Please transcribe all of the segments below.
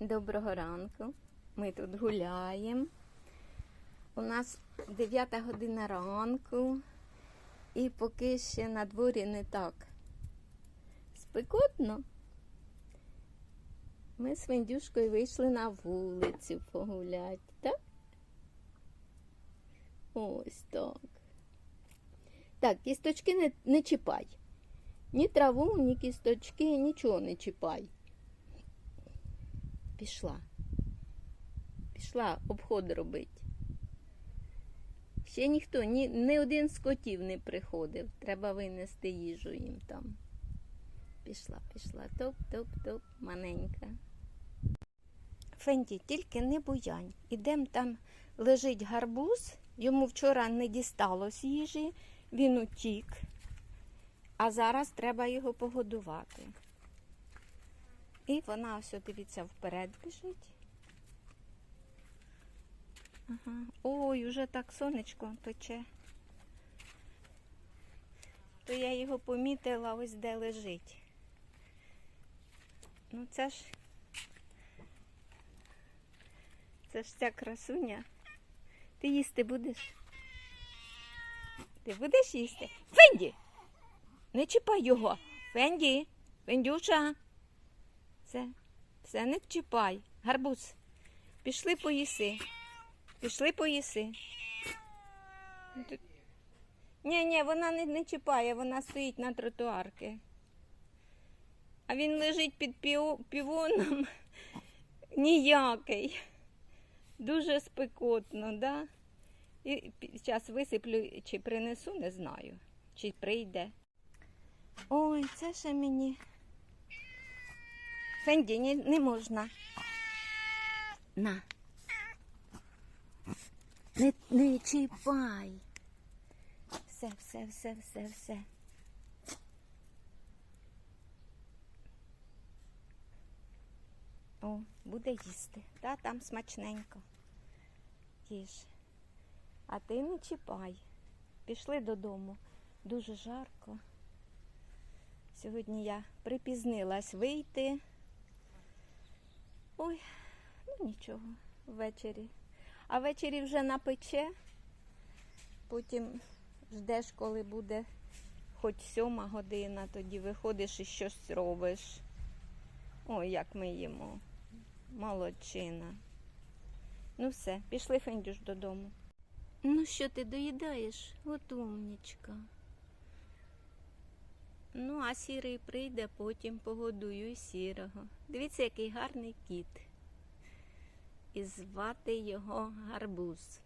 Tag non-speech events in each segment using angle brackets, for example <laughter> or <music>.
Доброго ранку. Ми тут гуляємо. У нас 9 година ранку, і поки ще на дворі не так спекотно. Ми з Вендюшкою вийшли на вулицю погуляти, так? Ось так. Так, кісточки не, не чіпай. Ні траву, ні кісточки, нічого не чіпай. Пішла. Пішла обход робити. Ще ніхто, ні, ні один з котів не приходив. Треба винести їжу їм там. Пішла, пішла. Топ-топ-топ, маленька. Фенді, тільки не буянь. Ідем там лежить гарбуз, йому вчора не дісталось їжі, він утік, а зараз треба його погодувати. І вона ось, дивіться, вперед біжить. Ага. Ой, уже так сонечко пече. То я його помітила ось де лежить. Ну це ж це ж ця красуня. Ти їсти будеш? Ти будеш їсти? Фенді! Не чіпай його! Фенді! Фендюша! Все, все, не чіпай. Гарбуз. Пішли поїси. Пішли поїси. Ні, ні, вона не, не чіпає, вона стоїть на тротуарки. А він лежить під півоном. <laughs> Ніякий. Дуже спекотно, да? І зараз висиплю чи принесу, не знаю. Чи прийде. Ой, це ще мені. Фенді, не, не можна. На. Не, не чіпай. Все, все, все, все, все. О, буде їсти. Та там смачненько. Їж. А ти не чіпай. Пішли додому. Дуже жарко. Сьогодні я припізнилась вийти. Ой, ну нічого, ввечері. А ввечері вже напече, потім ждеш, коли буде хоч сьома година, тоді виходиш і щось робиш. Ой, як ми їмо. Молодчина. Ну все, пішли Фендюш додому. Ну що ти доїдаєш? От умнічка. Ну, а сірий прийде, потім погодую сірого. Дивіться, який гарний кіт. І звати його гарбуз.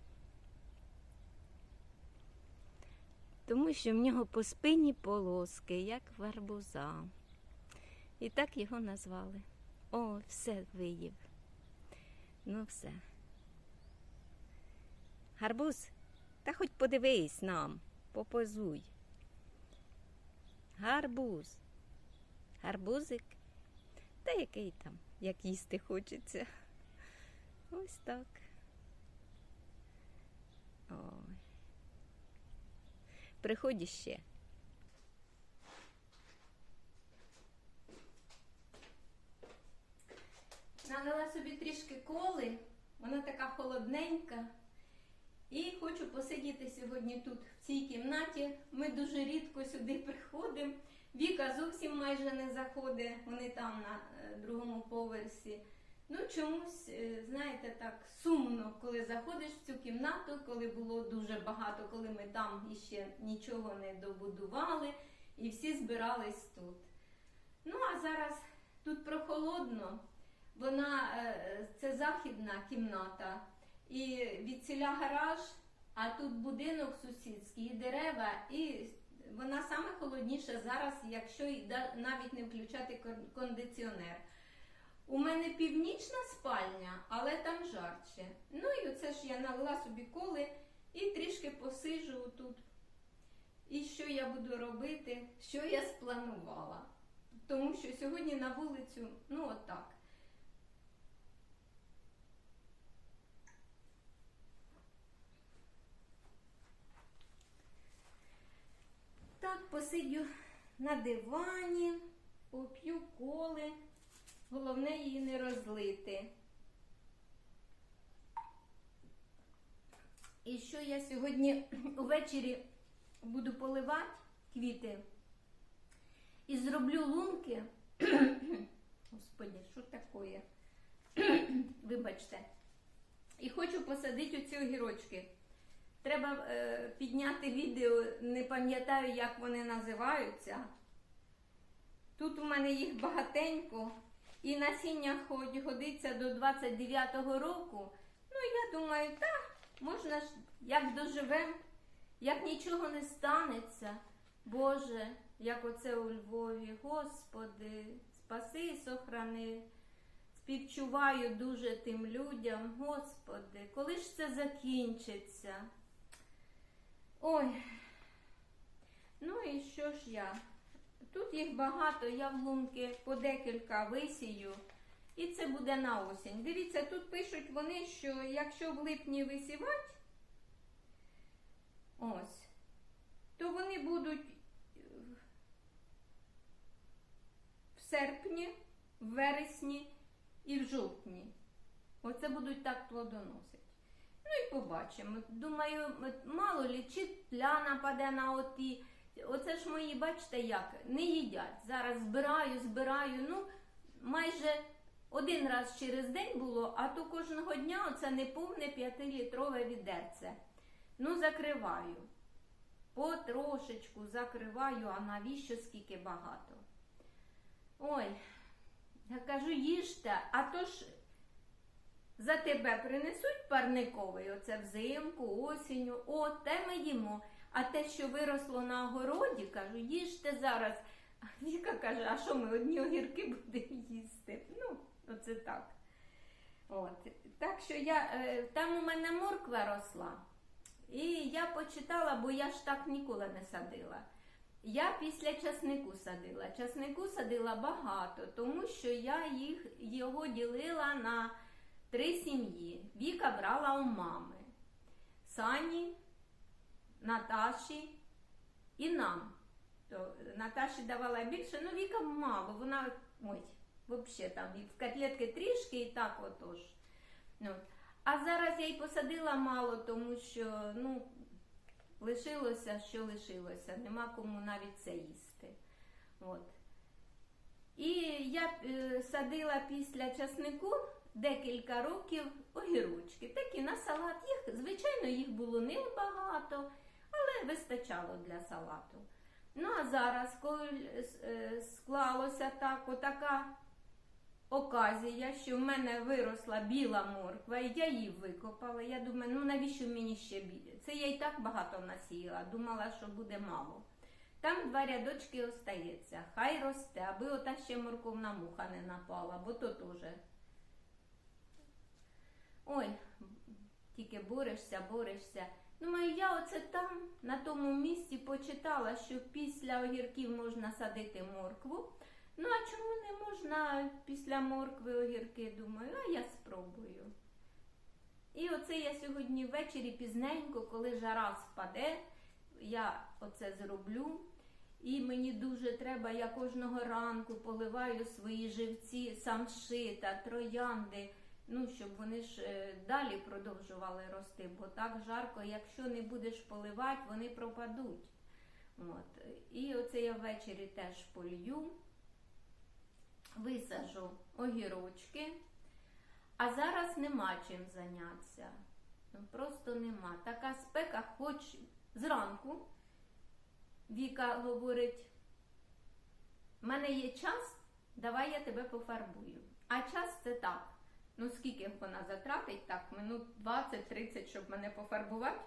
Тому що в нього по спині полоски, як в гарбуза. І так його назвали. О, все виїв. Ну, все. Гарбуз, та хоч подивись нам, попозуй. Гарбуз. Гарбузик. Та який там, як їсти хочеться. Ось так. Ой. Приходь ще. Налила собі трішки коли, вона така холодненька. І хочу посидіти сьогодні тут, в цій кімнаті. Ми дуже рідко сюди приходимо. Віка зовсім майже не заходить, вони там на е, другому поверсі. Ну, чомусь, е, знаєте, так сумно, коли заходиш в цю кімнату, коли було дуже багато, коли ми там іще нічого не добудували, і всі збирались тут. Ну, а зараз тут прохолодно, вона е, це західна кімната. І від ціля гараж, а тут будинок сусідський, і дерева, і вона саме холодніша зараз, якщо навіть не включати кондиціонер. У мене північна спальня, але там жарче. Ну і оце ж я налила собі коли і трішки посижу тут. І що я буду робити, що я спланувала. Тому що сьогодні на вулицю, ну отак. Так, посидю на дивані, поп'ю коли. Головне її не розлити. І що я сьогодні <clears throat> увечері буду поливати квіти і зроблю лунки. <clears throat> Господи, що таке? <clears throat> Вибачте. І хочу посадити оці огірочки. Треба е, підняти відео, не пам'ятаю, як вони називаються. Тут у мене їх багатенько, і насіння хоч годиться до 29-го року. Ну, я думаю, так, можна ж, як доживемо, як нічого не станеться. Боже, як оце у Львові, Господи, спаси і сохрани. Співчуваю дуже тим людям, Господи, коли ж це закінчиться? Ой, ну і що ж я? Тут їх багато, я в лунки по декілька висію, і це буде на осінь. Дивіться, тут пишуть вони, що якщо в липні висівати, ось, то вони будуть в серпні, в вересні і в жовтні. Оце будуть так плодоносити. Ну і побачимо. Думаю, мало лі, чи тля нападе на оті. Оце ж мої, бачите, як, не їдять. Зараз збираю, збираю. Ну, майже один раз через день було, а то кожного дня оце неповне 5-літрове відерце. Ну, закриваю. Потрошечку закриваю, а навіщо скільки багато? Ой, я кажу, їжте, а то ж за тебе принесуть парниковий, оце взимку, осінню, о, те ми їмо. А те, що виросло на огороді, кажу, їжте зараз. А Віка каже, а що ми одні огірки будемо їсти? Ну, оце так. От. Так що я, е, там у мене морква росла. І я почитала, бо я ж так ніколи не садила. Я після часнику садила. Часнику садила багато, тому що я їх, його ділила на три сім'ї. Віка брала у мами. Сані, Наташі і нам. То Наташі давала більше, ну Віка мало. Вона ой, взагалі там в котлетки трішки і так отож. Ну, а зараз я й посадила мало, тому що ну, лишилося, що лишилося. Нема кому навіть це їсти. От. І я е, садила після часнику декілька років огірочки. Такі на салат їх, звичайно, їх було небагато, але вистачало для салату. Ну а зараз, коли е, склалося так, отака оказія, що в мене виросла біла морква, і я її викопала. Я думаю, ну навіщо мені ще біля? Це я і так багато насіяла, думала, що буде мало. Там два рядочки остається. Хай росте, аби ота ще морковна муха не напала, бо то теж. Ой, тільки борешся, борешся. Думаю, я оце там, на тому місці, почитала, що після огірків можна садити моркву. Ну, а чому не можна після моркви огірки? Думаю, а я спробую. І оце я сьогодні ввечері пізненько, коли жара спаде, я оце зроблю. І мені дуже треба, я кожного ранку поливаю свої живці, самшита, троянди, ну, щоб вони ж е, далі продовжували рости, бо так жарко, якщо не будеш поливати, вони пропадуть. От. І оце я ввечері теж полью, висажу огірочки, а зараз нема чим зайнятися. Ну, Просто нема. Така спека, хоч зранку. Віка говорить, в мене є час, давай я тебе пофарбую. А час це так. Ну, скільки вона затратить, так, минут 20-30, щоб мене пофарбувати.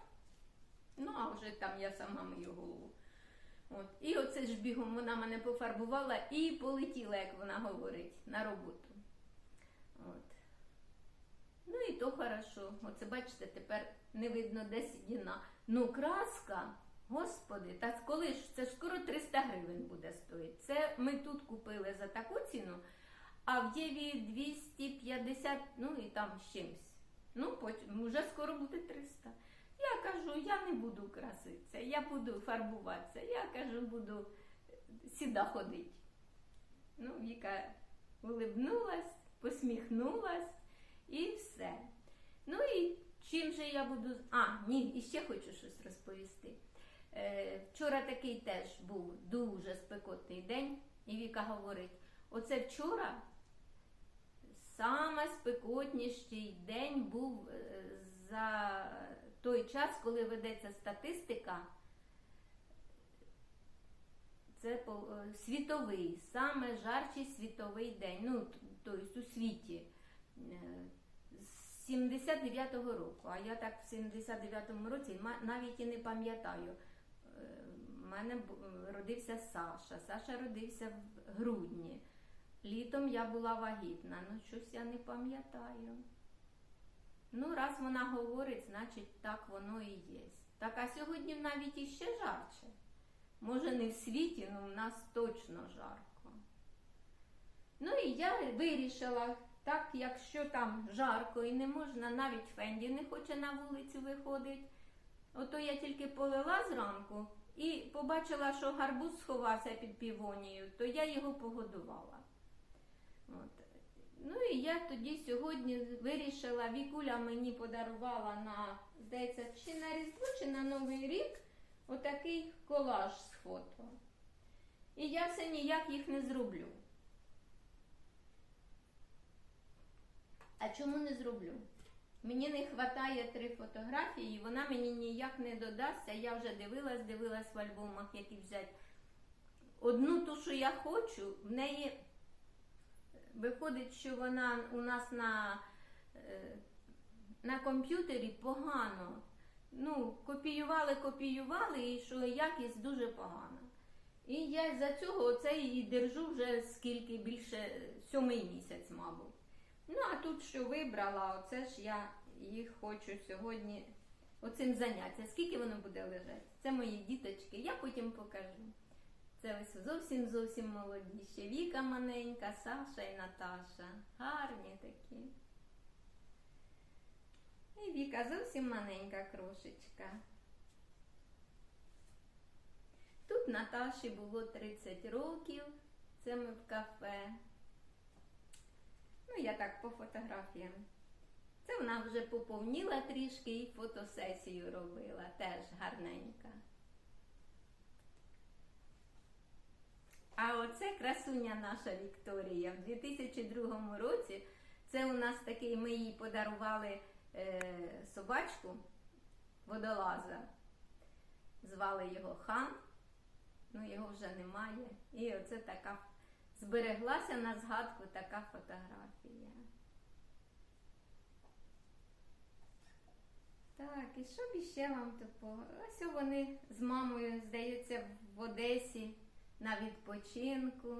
Ну, а вже там я сама мию голову. От. І оце ж бігом вона мене пофарбувала і полетіла, як вона говорить, на роботу. От. Ну і то хорошо. Оце бачите, тепер не видно, де сідіна. Ну, краска. Господи, та коли ж це скоро 300 гривень буде стоїти. Це ми тут купили за таку ціну, а в Єві 250, ну і там з чимсь. Ну, потім вже скоро буде 300. Я кажу, я не буду краситися, я буду фарбуватися. Я кажу, буду сіда ходити. Ну, Віка улибнулась, посміхнулась і все. Ну і чим же я буду. А, ні, і ще хочу щось розповісти. Е, вчора такий теж був дуже спекотний день, і Віка говорить: оце вчора саме спекотніший день був е, за той час, коли ведеться статистика. Це е, світовий, саме жарчий світовий день, ну, тобто у світі. Е, З 79-го року, а я так в 79-му році навіть і не пам'ятаю. У мене родився Саша. Саша родився в грудні. Літом я була вагітна, ну щось я не пам'ятаю. Ну, раз вона говорить, значить так воно і є. Так, а сьогодні навіть іще жарче. Може, не в світі, але в нас точно жарко. Ну і я вирішила, так, якщо там жарко і не можна, навіть Фенді не хоче на вулицю виходити. Ото я тільки полила зранку і побачила, що гарбуз сховався під півонією, то я його погодувала. Я тоді сьогодні вирішила, Вікуля мені подарувала на, здається, чи на Різдво, чи на Новий рік отакий колаж з фото. І я все ніяк їх не зроблю. А чому не зроблю? Мені не вистачає три фотографії, і вона мені ніяк не додасться. Я вже дивилась, дивилась в альбомах, які взяти. Одну ту, що я хочу, в неї виходить, що вона у нас на, е, на комп'ютері погано. Ну, копіювали, копіювали, і що якість дуже погана. І я за цього оце і держу вже скільки більше сьомий місяць, мабуть. Ну, а тут що вибрала, оце ж я їх хочу сьогодні оцим заняття. Скільки воно буде лежати? Це мої діточки, я потім покажу. Це ось зовсім зовсім молоді. Ще Віка маленька, Саша і Наташа. Гарні такі. І Віка зовсім маленька крошечка. Тут Наташі було 30 років. Це ми в кафе. Ну, я так по фотографіям. Це вона вже поповніла трішки і фотосесію робила, теж гарненька. А оце красуня наша Вікторія. В 2002 році це у нас такий, ми їй подарували е, собачку водолаза. Звали його Хан, ну його вже немає. І оце така збереглася на згадку така фотографія. Так, і що б іще вам тупо? Ось вони з мамою, здається, в Одесі на відпочинку.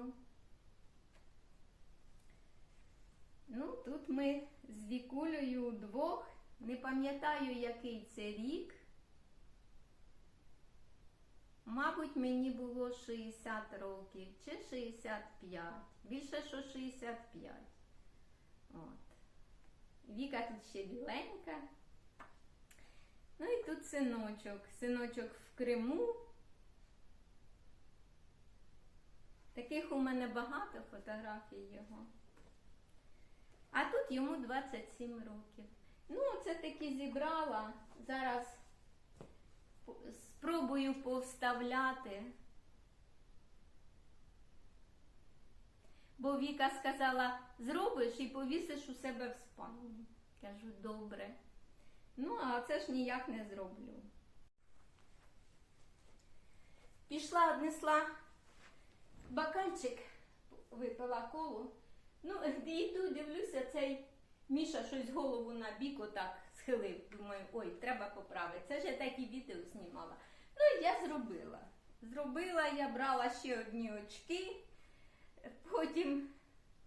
Ну, тут ми з Вікулею вдвох. Не пам'ятаю, який це рік. Мабуть, мені було 60 років чи 65. Більше що 65. От. Віка тут ще біленька. Ну і тут синочок. Синочок в Криму. Таких у мене багато фотографій його. А тут йому 27 років. Ну, це таки зібрала. Зараз спробую повставляти. Бо Віка сказала, зробиш і повісиш у себе в спальні. Кажу, добре. Ну, а це ж ніяк не зроблю. Пішла, однесла баканчик, випила колу. Ну, <laughs> йду, дивлюся, цей Міша щось голову на бік отак схилив. Думаю, ой, треба поправити. Це ж я так і відео знімала. Ну, і я зробила. Зробила, я брала ще одні очки, потім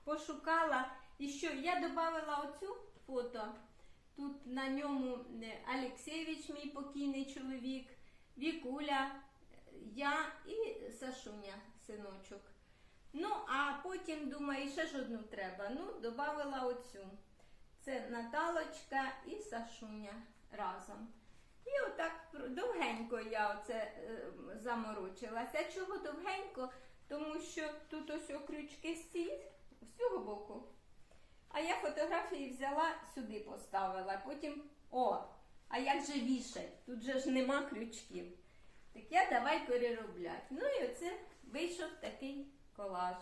пошукала. І що, я додала оцю фото. Тут на ньому е, Алексєвич, мій покійний чоловік, Вікуля, я і Сашуня, синочок. Ну, а потім, думаю, ще ж одну треба. Ну, додала оцю. Це Наталочка і Сашуня разом. І отак довгенько я оце е, заморочилася. Чого довгенько? Тому що тут ось крючки з з цього боку. А я фотографії взяла сюди поставила. Потім, о, а як же вішать? Тут же ж нема крючків. Так я давай переробляти. Ну і оце вийшов такий колаж.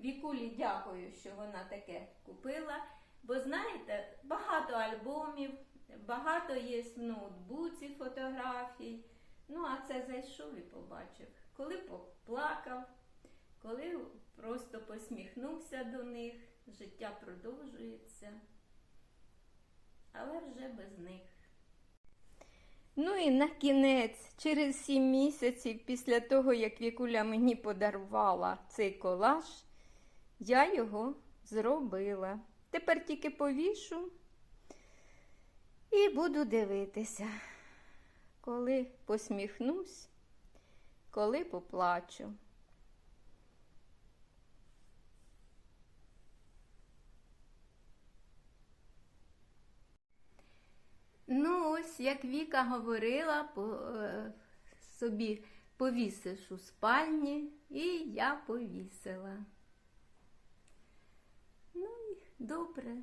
Вікулі дякую, що вона таке купила. Бо знаєте, багато альбомів, багато є в ноутбуці фотографій. Ну, а це зайшов і побачив. Коли поплакав, коли просто посміхнувся до них, життя продовжується, але вже без них. Ну і на кінець, через сім місяців після того, як Вікуля мені подарувала цей колаж, я його зробила. Тепер тільки повішу і буду дивитися, коли посміхнусь, коли поплачу. Ну, ось як Віка говорила, по, е, собі повісиш у спальні, і я повісила. Ну і добре.